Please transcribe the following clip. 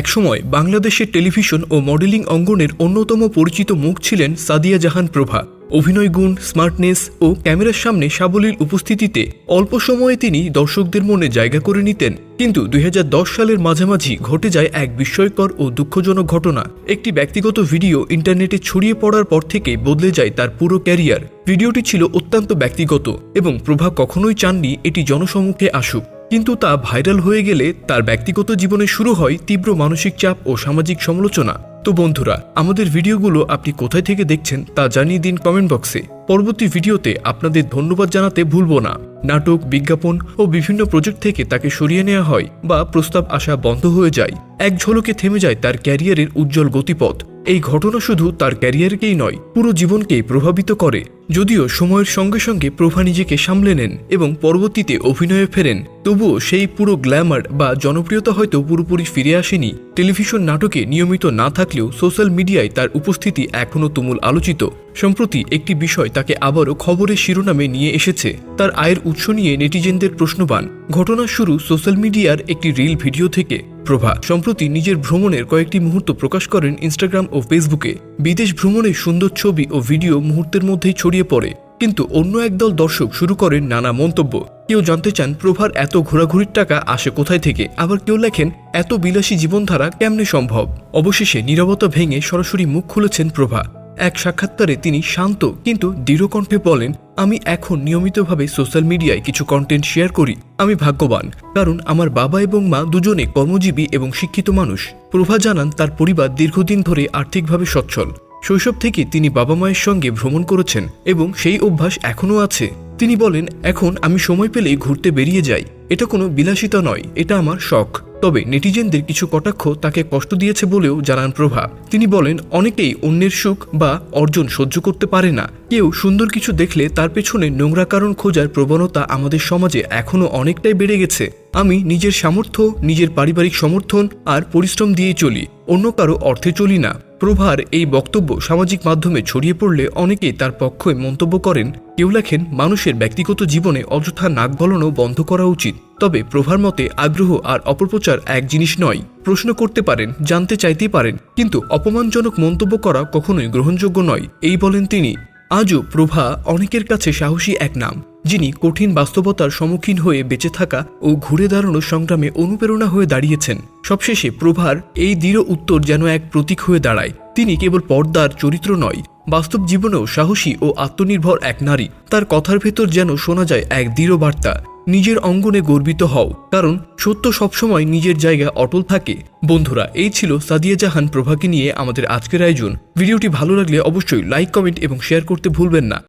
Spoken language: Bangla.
একসময় বাংলাদেশের টেলিভিশন ও মডেলিং অঙ্গনের অন্যতম পরিচিত মুখ ছিলেন সাদিয়া জাহান প্রভা। অভিনয় গুণ, স্মার্টনেস ও ক্যামেরার সামনে সাবলীল উপস্থিতিতে অল্প সময়ে তিনি দর্শকদের মনে জায়গা করে নিতেন। কিন্তু দুই হাজার দশ সালের মাঝামাঝি ঘটে যায় এক বিস্ময়কর ও দুঃখজনক ঘটনা। একটি ব্যক্তিগত ভিডিও ইন্টারনেটে ছড়িয়ে পড়ার পর থেকে বদলে যায় তার পুরো ক্যারিয়ার। ভিডিওটি ছিল অত্যন্ত ব্যক্তিগত এবং প্রভা কখনোই চাননি এটি জনসমুখে আসুক। কিন্তু তা ভাইরাল হয়ে গেলে তার ব্যক্তিগত জীবনে শুরু হয় তীব্র মানসিক চাপ ও সামাজিক সমালোচনা। তো বন্ধুরা, আমাদের ভিডিওগুলো আপনি কোথায় থেকে দেখছেন তা জানিয়ে দিন কমেন্ট বক্সে। পরবর্তী ভিডিওতে আপনাদের ধন্যবাদ জানাতে ভুলব না। নাটক, বিজ্ঞাপন ও বিভিন্ন প্রজেক্ট থেকে তাকে সরিয়ে নেওয়া হয় বা প্রস্তাব আসা বন্ধ হয়ে যায়। এক ঝলকে থেমে যায় তার ক্যারিয়ারের উজ্জ্বল গতিপথ। এই ঘটনা শুধু তার ক্যারিয়ারকেই নয়, পুরো জীবনকেই প্রভাবিত করে। যদিও সময়ের সঙ্গে সঙ্গে প্রভা নিজেকে সামলে নেন এবং পরবর্তীতে অভিনয়ে ফেরেন, তবুও সেই পুরো গ্ল্যামার বা জনপ্রিয়তা হয়তো পুরোপুরি ফিরে আসেনি। টেলিভিশন নাটকে নিয়মিত না থাকলেও সোশ্যাল মিডিয়ায় তার উপস্থিতি এখনও তুমুল আলোচিত। সম্প্রতি একটি বিষয় তাকে আবারও খবরের শিরোনামে নিয়ে এসেছে। তার আয়ের উৎস নিয়ে নেটিজেনদের প্রশ্নবান। ঘটনা শুরু সোশ্যাল মিডিয়ার একটি রিল ভিডিও থেকে। প্রভা সম্প্রতি নিজের ভ্রমণের কয়েকটি মুহূর্ত প্রকাশ করেন ইনস্টাগ্রাম ও ফেসবুকে বিদেশ ভ্রমণের সুন্দর ছবি ও ভিডিও মুহূর্তের মধ্যেই ছড়িয়ে পড়ে। কিন্তু অন্য একদল দর্শক শুরু করেন নানা মন্তব্য। কেউ জানতে চান, প্রভার এত ঘোরাঘুরির টাকা আসে কোথায় থেকে? আবার কেউ লেখেন, এত বিলাসী জীবনধারা কেমনে সম্ভব? অবশেষে নিরবতা ভেঙে সরাসরি মুখ খুলেছেন প্রভা। এক সাক্ষাৎকারে তিনি শান্ত কিন্তু দৃঢ়কণ্ঠে বলেন, আমি এখন নিয়মিতভাবে সোশ্যাল মিডিয়ায় কিছু কন্টেন্ট শেয়ার করি। আমি ভাগ্যবান, কারণ আমার বাবা এবং মা দুজনে কর্মজীবী এবং শিক্ষিত মানুষ। প্রভা জানান, তার পরিবার দীর্ঘদিন ধরে আর্থিকভাবে সচ্ছল। শৈশব থেকে তিনি বাবা মায়ের সঙ্গে ভ্রমণ করেছেন এবং সেই অভ্যাস এখনও আছে। তিনি বলেন, এখন আমি সময় পেলেই ঘুরতে বেরিয়ে যাই। এটা কোনো বিলাসিতা নয়, এটা আমার শখ। তবে নেটিজেনদের কিছু কটাক্ষ তাকে কষ্ট দিয়েছে বলেও জানান প্রভা। তিনি বলেন, অনেকেই অন্যের সুখ বা অর্জন সহ্য করতে পারে না। কেউ সুন্দর কিছু দেখলে তার পেছনে নোংরা কারণ খোঁজার প্রবণতা আমাদের সমাজে এখনও অনেকটাই বেড়ে গেছে। আমি নিজের সামর্থ্য, নিজের পারিবারিক সমর্থন আর পরিশ্রম দিয়েই চলি, অন্য কারও অর্থে চলি না। প্রভার এই বক্তব্য সামাজিক মাধ্যমে ছড়িয়ে পড়লে অনেকেই তার পক্ষে মন্তব্য করেন, কেউ লেখেন, মানুষের ব্যক্তিগত জীবনে অযথা নাক গলনও বন্ধ করা উচিত। তবে প্রভার মতে আগ্রহ আর অপপ্রচার এক জিনিস নয়। প্রশ্ন করতে পারেন, জানতে চাইতে পারেন, কিন্তু অপমানজনক মন্তব্য করা কখনোই গ্রহণযোগ্য নয়। এই বলেন তিনি। আজও প্রভা অনেকের কাছে সাহসী এক নাম, যিনি কঠিন বাস্তবতার সম্মুখীন হয়ে বেঁচে থাকা ও ঘুরে দাঁড়ানোর সংগ্রামে অনুপ্রেরণা হয়ে দাঁড়িয়েছেন। সবশেষে প্রভার এই দৃঢ় উত্তর যেন এক প্রতীক হয়ে দাঁড়ায়। তিনি কেবল পর্দার চরিত্র নয়, বাস্তব জীবনেও সাহসী ও আত্মনির্ভর এক নারী। তার কথার ভেতর যেন শোনা যায় এক দৃঢ় বার্তা নিজের অঙ্গনে গর্বিত হও, কারণ সত্য সবসময় নিজের জায়গায় অটল থাকে। বন্ধুরা, এই ছিল সাদিয়া জাহান প্রভাকে নিয়ে আমাদের আজকের আয়োজন। ভিডিওটি ভালো লাগলে অবশ্যই লাইক কমেন্ট এবং শেয়ার করতে ভুলবেন না।